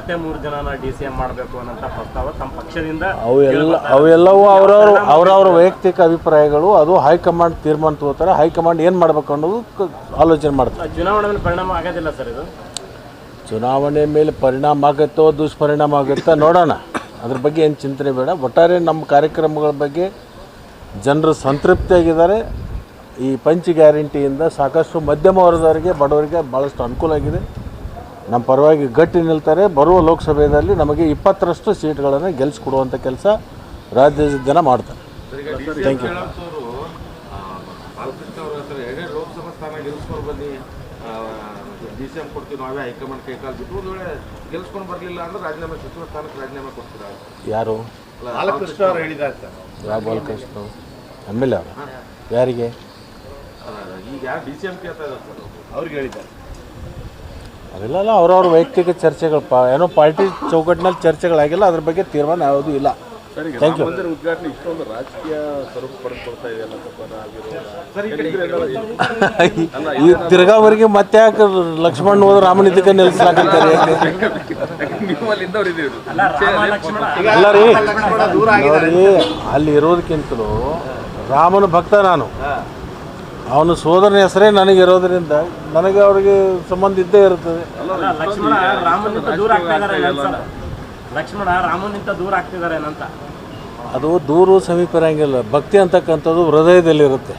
ಮತ್ತೆ ಮೂರು ಜನನ ಡಿ ಸಿ ಎಂ ಮಾಡಬೇಕು ಅನ್ನೋಂಥ ಪ್ರಸ್ತಾವ ತಮ್ಮ ಪಕ್ಷದಿಂದ ಅವೆಲ್ಲವೂ ಅವರವರು ಅವ್ರವ್ರ ವೈಯಕ್ತಿಕ ಅಭಿಪ್ರಾಯಗಳು ಅದು ಹೈಕಮಾಂಡ್ ತೀರ್ಮಾನ ತಗೋತಾರೆ ಹೈಕಮಾಂಡ್ ಏನು ಮಾಡ್ಬೇಕು ಅನ್ನೋದು ಆಲೋಚನೆ ಮಾಡ್ತಾರೆ. ಚುನಾವಣೆ ಮೇಲೆ ಪರಿಣಾಮ ಆಗೋದಿಲ್ಲ ಸರ್ ಇದು? ಚುನಾವಣೆ ಮೇಲೆ ಪರಿಣಾಮ ಆಗುತ್ತೋ ದುಷ್ಪರಿಣಾಮ ಆಗುತ್ತೋ ನೋಡೋಣ. ಅದ್ರ ಬಗ್ಗೆ ಏನು ಚಿಂತನೆ ಬೇಡ. ಒಟ್ಟಾರೆ ನಮ್ಮ ಕಾರ್ಯಕ್ರಮಗಳ ಬಗ್ಗೆ ಜನರು ಸಂತೃಪ್ತಿಯಾಗಿದ್ದಾರೆ. ಈ ಪಂಚ್ ಗ್ಯಾರಂಟಿಯಿಂದ ಸಾಕಷ್ಟು ಮಧ್ಯಮ ವರ್ಗದವರಿಗೆ ಬಡವರಿಗೆ ಭಾಳಷ್ಟು ಅನುಕೂಲ ಆಗಿದೆ. ನಮ್ಮ ಪರವಾಗಿ ಗಟ್ಟಿ ನಿಲ್ತಾರೆ ಬರುವ ಲೋಕಸಭೆಯಲ್ಲಿ ನಮಗೆ ಇಪ್ಪತ್ತರಷ್ಟು ಸೀಟ್ಗಳನ್ನು ಗೆಲ್ಲಿಸ್ಕೊಡುವಂಥ ಕೆಲಸ ರಾಜ್ಯದ ಜನ ಮಾಡ್ತಾರೆ. ಥ್ಯಾಂಕ್ ಯು ಯಾರು? ಬಾಲಕೃಷ್ಣ ಎಂ ಎಲ್ ಎ ಅವರು? ಯಾರಿಗೆ? ಈಗ ಯಾರು ಡಿ ಸಿ ಎಂ ಕೇಳ್ತಾ ಇದ್ದಾರೆ ಸರ್ ಅವ್ರಿಗೆ ಹೇಳಿದ್ದಾರೆ. ಅವೆಲ್ಲ ಅವ್ರವ್ರ ವೈಯಕ್ತಿಕ ಚರ್ಚೆಗಳು ಪಾ ಏನೋ ಪಾರ್ಟಿ ಚೌಕಟ್ಟಿನಲ್ಲಿ ಚರ್ಚೆಗಳಾಗಿಲ್ಲ ಅದ್ರ ಬಗ್ಗೆ ತೀರ್ಮಾನ ಯಾವುದೂ ಇಲ್ಲ. ಥ್ಯಾಂಕ್ ಯು ಉದ್ಘಾಟನೆ ಇಷ್ಟೊಂದು ರಾಜಕೀಯ ಸ್ವರೂಪ ಪಡೆದುಕೊಳ್ತಾ ಇದೆ ಅನ್ನೋ ಸರ್ ಈ ತಿರ್ಗಾವರಿಗೆ ಮತ್ತೆ ಯಾಕೆ ಲಕ್ಷ್ಮಣ್ ಹೋದ್ರೆ ರಾಮನ ಇದಕ್ಕೆ ನಿಲ್ಲಿಸ್ಲಾಕಂತಾರೆ ಇದ್ದೀವಿ ಅಲ್ಲ ರಾಮ ಲಕ್ಷ್ಮಣ ಅಲ್ಲ ರೀ. ನೋಡಿ ಅಲ್ಲಿ ಇರೋದಕ್ಕಿಂತಲೂ ರಾಮನ ಭಕ್ತ ನಾನು. ಅವನು ಸೋದರನ ಹೆಸರೇ ನನಗೆ ಇರೋದರಿಂದ ನನಗೆ ಅವ್ರಿಗೆ ಸಂಬಂಧ ಇದ್ದೇ ಇರುತ್ತದೆ. ಲಕ್ಷ್ಮಣ ದೂರ ಅದು ದೂರು ಸಮೀಪ ಇರಂಗಿಲ್ಲ. ಭಕ್ತಿ ಅಂತಕ್ಕಂಥದ್ದು ಹೃದಯದಲ್ಲಿರುತ್ತೆ.